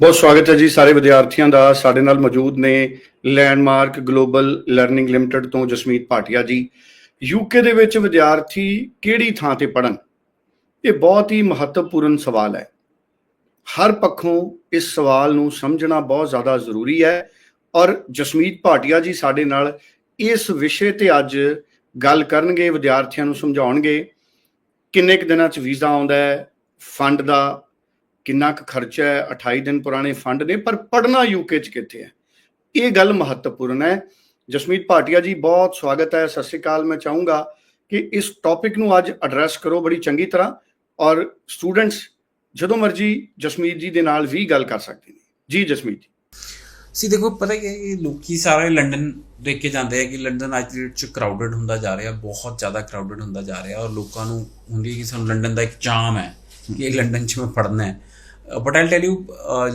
ਬਹੁਤ ਸਵਾਗਤ ਹੈ ਜੀ ਸਾਰੇ ਵਿਦਿਆਰਥੀਆਂ ਦਾ। ਸਾਡੇ ਨਾਲ ਮੌਜੂਦ ਨੇ ਲੈਂਡਮਾਰਕ ਗਲੋਬਲ ਲਰਨਿੰਗ ਲਿਮਟਿਡ ਤੋਂ ਜਸਮੀਤ ਭਾਟੀਆ ਜੀ। ਯੂਕੇ ਦੇ ਵਿੱਚ ਵਿਦਿਆਰਥੀ ਕਿਹੜੀ ਥਾਂ ਤੇ ਪੜਨ ਇਹ ਬਹੁਤ ਹੀ ਮਹੱਤਵਪੂਰਨ ਸਵਾਲ ਹੈ। ਹਰ ਪੱਖੋਂ ਇਸ ਸਵਾਲ ਨੂੰ ਸਮਝਣਾ ਬਹੁਤ ਜ਼ਿਆਦਾ ਜ਼ਰੂਰੀ ਹੈ ਔਰ ਜਸਮੀਤ ਭਾਟੀਆ ਜੀ ਸਾਡੇ ਨਾਲ ਇਸ ਵਿਸ਼ੇ ਤੇ ਅੱਜ ਗੱਲ ਕਰਨਗੇ, ਵਿਦਿਆਰਥੀਆਂ ਨੂੰ ਸਮਝਾਉਣਗੇ। ਕਿੰਨੇ ਕੁ ਦਿਨਾਂ 'ਚ ਵੀਜ਼ਾ ਆਉਂਦਾ ਹੈ? ਫੰਡ ਦਾ ਕਿੰਨਾ ਕੁ ਖਰਚਾ ਹੈ 28 ਦਿਨ ਪੁਰਾਣੇ ਫੰਡ ਨੇ, ਪਰ ਪੜਨਾ ਯੂਕੇ 'ਚ ਕਿੱਥੇ ਹੈ? ਇਹ ਗੱਲ ਮਹੱਤਵਪੂਰਨ ਹੈ। ਜਸਮੀਤ ਭਾਟੀਆ ਜੀ, ਬਹੁਤ ਸਵਾਗਤ ਹੈ। ਸਤਿ ਸ਼੍ਰੀ ਅਕਾਲ। ਮੈਂ ਚਾਹੂੰਗਾ ਕਿ ਇਸ ਟੌਪਿਕ ਨੂੰ ਅੱਜ ਐਡਰੈਸ ਕਰੋ ਬੜੀ ਚੰਗੀ ਤਰ੍ਹਾਂ ਔਰ ਸਟੂਡੈਂਟਸ ਜਦੋਂ ਮਰਜ਼ੀ ਜਸਮੀਤ ਜੀ ਦੇ ਨਾਲ ਵੀ ਗੱਲ ਕਰ ਸਕਦੇ ਨੇ। ਜੀ, ਜਸਮੀਤ ਜੀ। ਸੀ ਦੇਖੋ, ਪਤਾ ਕੀ ਹੈ ਇਹ ਲੋਕੀ ਸਾਰੇ ਲੰਡਨ ਦੇਖ ਕੇ ਜਾਂਦੇ ਆ ਕਿ ਲੰਡਨ ਅੱਜ ਦੀ ਡੇਟ ਚ ਕਰਾਊਡਡ ਹੁੰਦਾ ਜਾ ਰਿਹਾ, ਬਹੁਤ ਜ਼ਿਆਦਾ ਕਰਾਊਡਡ ਹੁੰਦਾ ਜਾ ਰਿਹਾ ਔਰ ਲੋਕਾਂ ਨੂੰ ਹੁੰਦੀ ਹੈ ਕਿ ਸਾਨੂੰ ਲੰਡਨ ਦਾ ਇੱਕ ਚਾਮ ਹੈ ਕਿ ਇਹ ਲੰਡਨ ਚ ਮੈਂ ਪੜ੍ਹਨਾ ਹੈ। But I tell you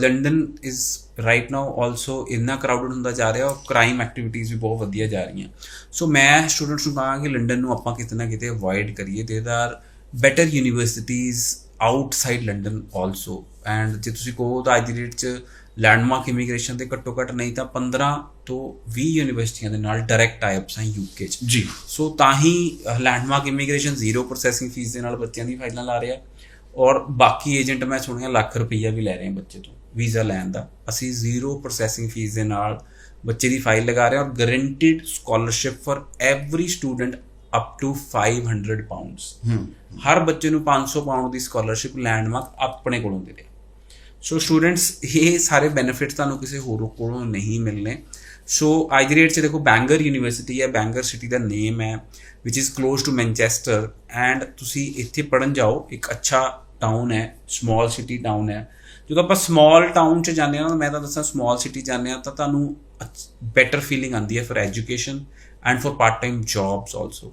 London is right now also ਇੰਨਾ ਕਰਾਊਡਡ ਹੁੰਦਾ ਜਾ ਰਿਹਾ ਔਰ ਕ੍ਰਾਈਮ ਐਕਟੀਵਿਟੀਜ਼ ਵੀ ਬਹੁਤ ਵਧੀਆ ਜਾ ਰਹੀਆਂ। ਸੋ ਮੈਂ ਸਟੂਡੈਂਟਸ ਨੂੰ ਕਹਾਂਗਾ ਕਿ ਲੰਡਨ ਨੂੰ ਆਪਾਂ ਕਿਤੇ ਨਾ ਕਿਤੇ ਅਵੋਇਡ ਕਰੀਏ। There are better universities outside London also and ਜੇ ਤੁਸੀਂ ਕਹੋ ਤਾਂ ਅੱਜ ਦੀ ਡੇਟ 'ਚ ਲੈਂਡਮਾਰਕ ਇਮੀਗ੍ਰੇਸ਼ਨ ਦੇ ਘੱਟੋ ਘੱਟ ਨਹੀਂ ਤਾਂ 15 ਤੋਂ 20 ਯੂਨੀਵਰਸਿਟੀਆਂ ਦੇ ਨਾਲ ਡਾਇਰੈਕਟ ਟਾਈਪਸ ਹਨ ਯੂਕੇ 'ਚ। ਜੀ। ਸੋ ਤਾਂ ਹੀ landmark immigration zero processing fee ਦੇ ਨਾਲ ਬੱਚਿਆਂ ਦੀ ਫਾਈਲਾਂ ਲਾ ਰਿਹਾ। ਔਰ ਬਾਕੀ ਏਜੰਟ ਮੈਂ ਸੁਣਿਆ ਲੱਖ ਰੁਪਈਆ ਵੀ ਲੈ ਰਹੇ ਆ ਬੱਚੇ ਤੋਂ ਵੀਜ਼ਾ ਲੈਣ ਦਾ। ਅਸੀਂ ਜ਼ੀਰੋ ਪ੍ਰੋਸੈਸਿੰਗ ਫੀਸ ਦੇ ਨਾਲ ਬੱਚੇ ਦੀ ਫਾਈਲ ਲਗਾ ਰਹੇ ਹਾਂ ਔਰ guaranteed scholarship for every student up to 500 pounds ਹਰ ਬੱਚੇ ਨੂੰ 500 ਪਾਉਂਡ ਦੀ ਸਕਾਲਰਸ਼ਿਪ ਲੈਂਡਮਾਰਕ ਆਪਣੇ ਕੋਲੋਂ ਦੇ ਰਿਹਾ। ਸੋ ਸਟੂਡੈਂਟਸ ਇਹ ਸਾਰੇ ਬੈਨੀਫਿਟਸ ਤੁਹਾਨੂੰ ਕਿਸੇ ਹੋਰ ਕੋਲੋਂ ਨਹੀਂ ਮਿਲਨੇ ਸੋ ਆਈਜਰੇਟ ਚ ਦੇਖੋ ਬੈਂਗਰ ਯੂਨੀਵਰਸਿਟੀ ਹੈ ਬੈਂਗਰ ਸਿਟੀ ਦਾ ਨੇਮ ਹੈ which is close to Manchester and ਤੁਸੀਂ ਇੱਥੇ ਪੜਨ ਜਾਓ ਇੱਕ ਅੱਛਾ ਟਾਊਨ ਹੈ ਸਮਾਲ ਸਿਟੀ ਟਾਊਨ ਹੈ। ਜਦੋਂ ਆਪਾਂ ਸਮਾਲ ਟਾਊਨ 'ਚ ਜਾਂਦੇ ਹਾਂ, ਮੈਂ ਤਾਂ ਦੱਸਾਂ ਸਮਾਲ ਸਿਟੀ ਜਾਂਦੇ ਹਾਂ ਤਾਂ ਤੁਹਾਨੂੰ ਬੈਟਰ ਫੀਲਿੰਗ ਆਉਂਦੀ ਹੈ for education and for part time jobs also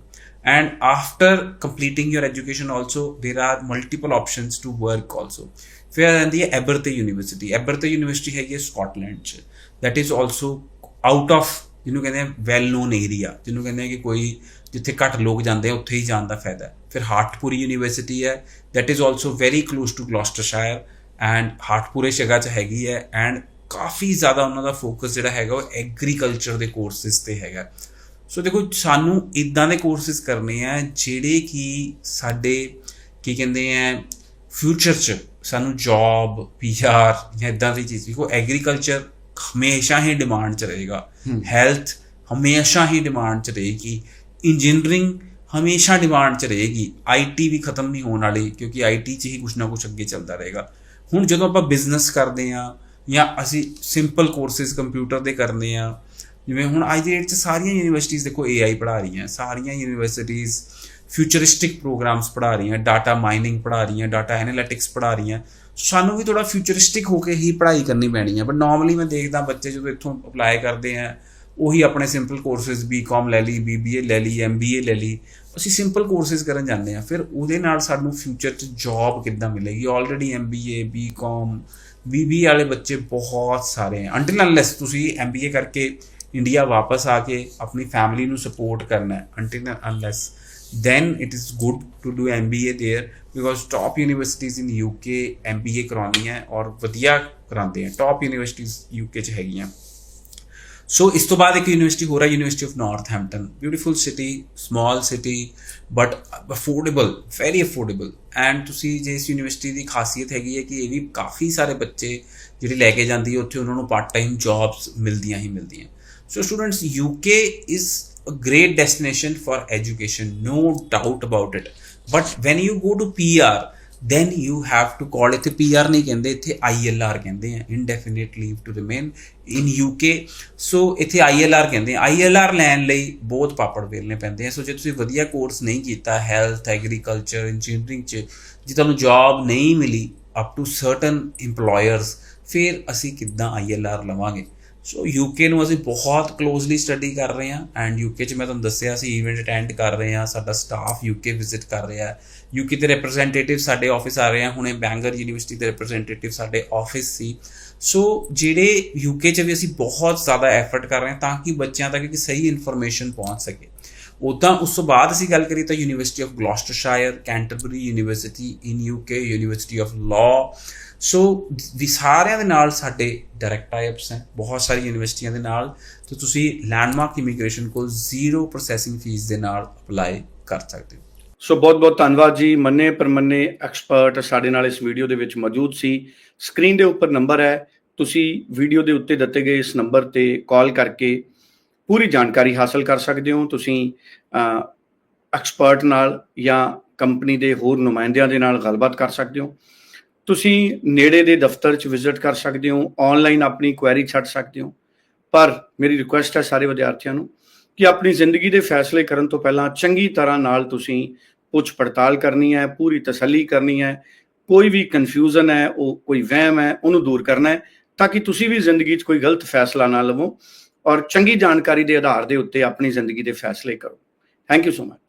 and after completing your education also, there are multiple options to work also. ਫਿਰ ਆਂਦੀ ਹੈ ਐਬਰਤੇ ਯੂਨੀਵਰਸਿਟੀ ਐਬਰਤੇ ਯੂਨੀਵਰਸਿਟੀ ਹੈਗੀ ਹੈ ਸਕਾਟਲੈਂਡ ਚ। That is also out of, ਜਿਹਨੂੰ ਕਹਿੰਦੇ ਆ ਵੈਲ ਨੋਨ ਏਰੀਆ ਜਿਹਨੂੰ ਕਹਿੰਦੇ ਆ ਕਿ ਕੋਈ ਜਿੱਥੇ ਘੱਟ ਲੋਕ ਜਾਂਦੇ ਆ ਉੱਥੇ ਹੀ ਜਾਣ ਦਾ ਫਾਇਦਾ ਹੈ। ਫਿਰ ਹਾਰਟਪੁਰੀ ਯੂਨੀਵਰਸਿਟੀ ਹੈ that is also very close to Gloucestershire and Hartpury ਜਗ੍ਹਾ ਚ ਹੈਗੀ ਹੈ ਐਂਡ ਕਾਫੀ ਜ਼ਿਆਦਾ ਉਹਨਾਂ ਦਾ ਫੋਕਸ ਜਿਹੜਾ ਹੈਗਾ ਉਹ ਐਗਰੀਕਲਚਰ ਦੇ ਕੋਰਸਿਸ ਤੇ ਹੈਗਾ। ਸੋ ਦੇਖੋ ਸਾਨੂੰ ਇਦਾਂ ਦੇ ਕੋਰਸਿਸ ਕਰਨੇ ਆ ਜਿਹੜੇ ਕਿ ਸਾਡੇ ਕੀ ਕਹਿੰਦੇ ਆ ਫਿਊਚਰ 'ਚ ਸਾਨੂੰ ਜੌਬ ਪੀਆਰ ਜਾਂ ਇਦਾਂ ਦੀ ਚੀਜ਼ ਦੇਖੋ ਐਗਰੀਕਲਚਰ ਹਮੇਸ਼ਾ ਹੀ ਡਿਮਾਂਡ 'ਚ ਰਹੇਗਾ। ਹੈਲਥ ਹਮੇਸ਼ਾ ਹੀ ਡਿਮਾਂਡ 'ਚ ਰਹੇਗੀ। ਇੰਜੀਨੀਅਰਿੰਗ ਹਮੇਸ਼ਾ ਡਿਮਾਂਡ 'ਚ ਰਹੇਗੀ। ਆਈਟੀ ਵੀ ਖਤਮ ਨਹੀਂ ਹੋਣ ਵਾਲੀ, ਕਿਉਂਕਿ ਆਈਟੀ 'ਚ ਹੀ ਕੁਝ ਨਾ ਕੁਝ ਅੱਗੇ ਚੱਲਦਾ ਰਹੇਗਾ। ਹੁਣ ਜਦੋਂ ਆਪਾਂ ਬਿਜ਼ਨਸ ਕਰਦੇ ਆ ਜਾਂ ਅਸੀਂ ਸਿੰਪਲ ਕੋਰਸਿਸ ਕੰਪਿਊਟਰ ਦੇ ਕਰਨੇ ਆ ਜਿਵੇਂ ਹੁਣ ਅੱਜ ਦੀ ਡੇਟ 'ਚ ਸਾਰੀਆਂ ਯੂਨੀਵਰਸਿਟੀਆਂ ਦੇਖੋ AI ਪੜ੍ਹਾ ਰਹੀਆਂ, ਸਾਰੀਆਂ ਯੂਨੀਵਰਸਿਟੀਆਂ ਫਿਊਚਰਿਸਟਿਕ ਪ੍ਰੋਗਰਾਮਸ ਪੜ੍ਹਾ ਰਹੀਆਂ ਡਾਟਾ ਮਾਈਨਿੰਗ ਪੜ੍ਹਾ ਰਹੀਆਂ ਡਾਟਾ ਐਨਾਲਿਟਿਕਸ ਪੜ੍ਹਾ ਰਹੀਆਂ। ਸਾਨੂੰ ਵੀ ਥੋੜਾ ਫਿਊਚਰਿਸਟਿਕ ਹੋ ਕੇ ਹੀ ਪੜ੍ਹਾਈ ਕਰਨੀ ਪੈਣੀ ਹੈ ਬਟ ਨਾਰਮਲੀ ਮੈਂ ਦੇਖਦਾ ਬੱਚੇ ਜਦੋਂ ਇੱਥੋਂ ਅਪਲਾਈ ਕਰਦੇ ਆ ਉਹੀ ਆਪਣੇ ਸਿੰਪਲ ਕੋਰਸਿਸ ਬੀਕਾਮ ਲੈ ਲਈ ਬੀਬੀਏ ਲੈ ਲਈ ਐਮਬੀਏ ਲੈ ਲਈ। ਅਸੀਂ ਸਿੰਪਲ ਕੋਰਸਿਸ ਕਰਨ ਜਾਂਦੇ ਆ ਫਿਰ ਉਹਦੇ ਨਾਲ ਸਾਨੂੰ ਫਿਊਚਰ 'ਚ ਜੌਬ ਕਿੱਦਾਂ ਮਿਲੇਗੀ? ਆਲਰੇਡੀ ਐਮਬੀਏ ਬੀਕਾਮ ਬੀਬੀ ਵਾਲੇ ਬੱਚੇ ਬਹੁਤ ਸਾਰੇ ਆ ਅੰਟਿਲ ਅਨਲੈਸ ਤੁਸੀਂ ਐਮਬੀਏ ਕਰਕੇ ਇੰਡੀਆ ਵਾਪਸ ਆ ਕੇ ਆਪਣੀ ਫੈਮਿਲੀ ਨੂੰ ਸਪੋਰਟ ਕਰਨਾ ਹੈ। Until unless then it is good to do MBA there, because top universities in UK MBA ਕਰਾਉਂਦੀਆਂ ਔਰ ਵਧੀਆ ਕਰਾਉਂਦੇ ਆ ਟੌਪ ਯੂਨੀਵਰਸਿਟੀਜ਼ UK ਚ ਹੈਗੀਆਂ। ਸੋ ਇਸ ਤੋਂ ਬਾਅਦ ਇੱਕ ਯੂਨੀਵਰਸਿਟੀ ਹੋਰ ਹੈ university of Northampton beautiful city small city but affordable very affordable and ਤੁਸੀਂ ਜੇ ਇਸ ਯੂਨੀਵਰਸਿਟੀ ਦੀ ਖਾਸੀਅਤ ਹੈਗੀ ਹੈ ਕਿ ਇਹ ਵੀ ਕਾਫੀ ਸਾਰੇ ਬੱਚੇ ਜਿਹੜੇ ਲੈ ਕੇ ਜਾਂਦੀ ਹੈ ਉੱਥੇ ਉਹਨਾਂ ਨੂੰ ਪਾਰਟ ਟਾਈਮ ਜੌਬਸ ਮਿਲਦੀਆਂ ਹੀ ਮਿਲਦੀਆਂ so students UK is a great destination for education, no doubt about it. But when you go to PR then you have to call it PR ਨਹੀਂ ਕਹਿੰਦੇ, ਇੱਥੇ ILR ਕਹਿੰਦੇ ਆ, indefinite leave to remain in UK ਸੋ ਇੱਥੇ ILR ਕਹਿੰਦੇ ਆ। ILR ਲੈਣ ਲਈ ਬਹੁਤ ਪਾਪੜ ਵੇਲਨੇ ਪੈਂਦੇ ਆ। ਸੋ ਜੇ ਤੁਸੀਂ ਵਧੀਆ ਕੋਰਸ ਨਹੀਂ ਕੀਤਾ ਹੈਲਥ ਐਗਰੀਕਲਚਰ ਇੰਜੀਨੀਅਰਿੰਗ ਚ, ਜੇ ਤੁਹਾਨੂੰ ਜੌਬ ਨਹੀਂ ਮਿਲੀ ਅਪ ਟੂ ਸਰਟਨ EMPLOYERS, ਫਿਰ ਅਸੀਂ ਕਿੱਦਾਂ ILR ਲਵਾਂਗੇ? ਸੋ ਯੂਕੇ ਨੂੰ ਅਸੀਂ ਬਹੁਤ ਕਲੋਜ਼ਲੀ ਸਟੱਡੀ ਕਰ ਰਹੇ ਹਾਂ ਐਂਡ ਯੂਕੇ 'ਚ ਮੈਂ ਤੁਹਾਨੂੰ ਦੱਸਿਆ ਸੀ ਇਵੈਂਟ ਅਟੈਂਡ ਕਰ ਰਹੇ ਹਾਂ, ਸਾਡਾ ਸਟਾਫ ਯੂਕੇ ਵਿਜ਼ਿਟ ਕਰ ਰਿਹਾ ਹੈ। ਯੂਕੇ ਦੇ ਰਿਪਰੈਜ਼ੈਂਟੇਟਿਵ ਸਾਡੇ ਆਫਿਸ ਆ ਰਹੇ ਆ, ਹੁਣੇ ਬੈਂਗਰ ਯੂਨੀਵਰਸਿਟੀ ਦੇ ਰਿਪਰੈਜ਼ੈਂਟੇਟਿਵ ਸਾਡੇ ਆਫਿਸ ਸੀ। ਸੋ ਜਿਹੜੇ ਯੂਕੇ 'ਚ ਵੀ ਅਸੀਂ ਬਹੁਤ ਜ਼ਿਆਦਾ ਐਫਰਟ ਕਰ ਰਹੇ ਹਾਂ ਤਾਂ ਕਿ ਬੱਚਿਆਂ ਤੱਕ ਇੱਕ ਸਹੀ ਇਨਫੋਰਮੇਸ਼ਨ ਪਹੁੰਚ ਸਕੇ। ਉਦਾਂ ਉਸ ਤੋਂ ਬਾਅਦ ਅਸੀਂ ਗੱਲ ਕਰੀਏ ਤਾਂ university of Gloucestershire Canterbury university in UK university of law so ਵੀ ਸਾਰਿਆਂ ਦੇ ਨਾਲ ਸਾਡੇ ਡਾਇਰੈਕਟ ਟਾਈਪਸ ਹੈ ਬਹੁਤ ਸਾਰੀ ਯੂਨੀਵਰਸਿਟੀਆਂ ਦੇ ਨਾਲ। ਤੇ ਤੁਸੀਂ ਲੈਂਡਮਾਰਕ ਇਮੀਗ੍ਰੇਸ਼ਨ ਕੋਲ ਜ਼ੀਰੋ ਪ੍ਰੋਸੈਸਿੰਗ ਫੀਸ ਦੇ ਨਾਲ ਅਪਲਾਈ ਕਰ ਸਕਦੇ ਹੋ। ਸੋ ਬਹੁਤ ਬਹੁਤ ਧੰਨਵਾਦ ਜੀ। ਮੰਨੇ ਪਰਮੰਨੇ ਐਕਸਪਰਟ ਸਾਡੇ ਨਾਲ ਇਸ ਵੀਡੀਓ ਦੇ ਵਿੱਚ ਮੌਜੂਦ ਸੀ। ਸਕਰੀਨ ਦੇ ਉੱਪਰ ਨੰਬਰ ਹੈ। ਤੁਸੀਂ ਵੀਡੀਓ ਦੇ ਉੱਤੇ ਦਿੱਤੇ ਗਏ ਇਸ ਨੰਬਰ ਤੇ ਕਾਲ ਕਰਕੇ ਪੂਰੀ ਜਾਣਕਾਰੀ ਹਾਸਲ ਕਰ ਸਕਦੇ ਹੋ। ਤੁਸੀਂ ਐਕਸਪਰਟ ਨਾਲ ਜਾਂ ਕੰਪਨੀ ਦੇ ਹੋਰ ਨੁਮਾਇੰਦਿਆਂ ਦੇ ਨਾਲ ਗੱਲਬਾਤ ਕਰ ਸਕਦੇ ਹੋ। ਤੁਸੀਂ ਨੇੜੇ ਦੇ ਦਫ਼ਤਰ 'ਚ ਵਿਜ਼ਿਟ ਕਰ ਸਕਦੇ ਹੋ ਆਨਲਾਈਨ ਆਪਣੀ ਕੁਐਰੀ ਛੱਡ ਸਕਦੇ ਹੋ। ਪਰ ਮੇਰੀ ਰਿਕੁਐਸਟ ਹੈ ਸਾਰੇ ਵਿਦਿਆਰਥੀਆਂ ਨੂੰ ਕਿ ਆਪਣੀ ਜ਼ਿੰਦਗੀ ਦੇ ਫੈਸਲੇ ਕਰਨ ਤੋਂ ਪਹਿਲਾਂ ਚੰਗੀ ਤਰ੍ਹਾਂ ਨਾਲ ਤੁਸੀਂ ਪੁੱਛ ਪੜਤਾਲ ਕਰਨੀ ਹੈ, ਪੂਰੀ ਤਸੱਲੀ ਕਰਨੀ ਹੈ। ਕੋਈ ਵੀ ਕਨਫਿਊਜ਼ਨ ਹੈ, ਉਹ ਕੋਈ ਵਹਿਮ ਹੈ, ਉਹਨੂੰ ਦੂਰ ਕਰਨਾ ਹੈ ਤਾਂ ਕਿ ਤੁਸੀਂ ਵੀ ਜ਼ਿੰਦਗੀ 'ਚ ਕੋਈ ਗਲਤ ਫੈਸਲਾ ਨਾ ਲਵੋ ਔਰ ਚੰਗੀ ਜਾਣਕਾਰੀ ਦੇ ਆਧਾਰ ਦੇ ਉੱਤੇ ਆਪਣੀ ਜ਼ਿੰਦਗੀ ਦੇ ਫੈਸਲੇ ਕਰੋ। Thank you so much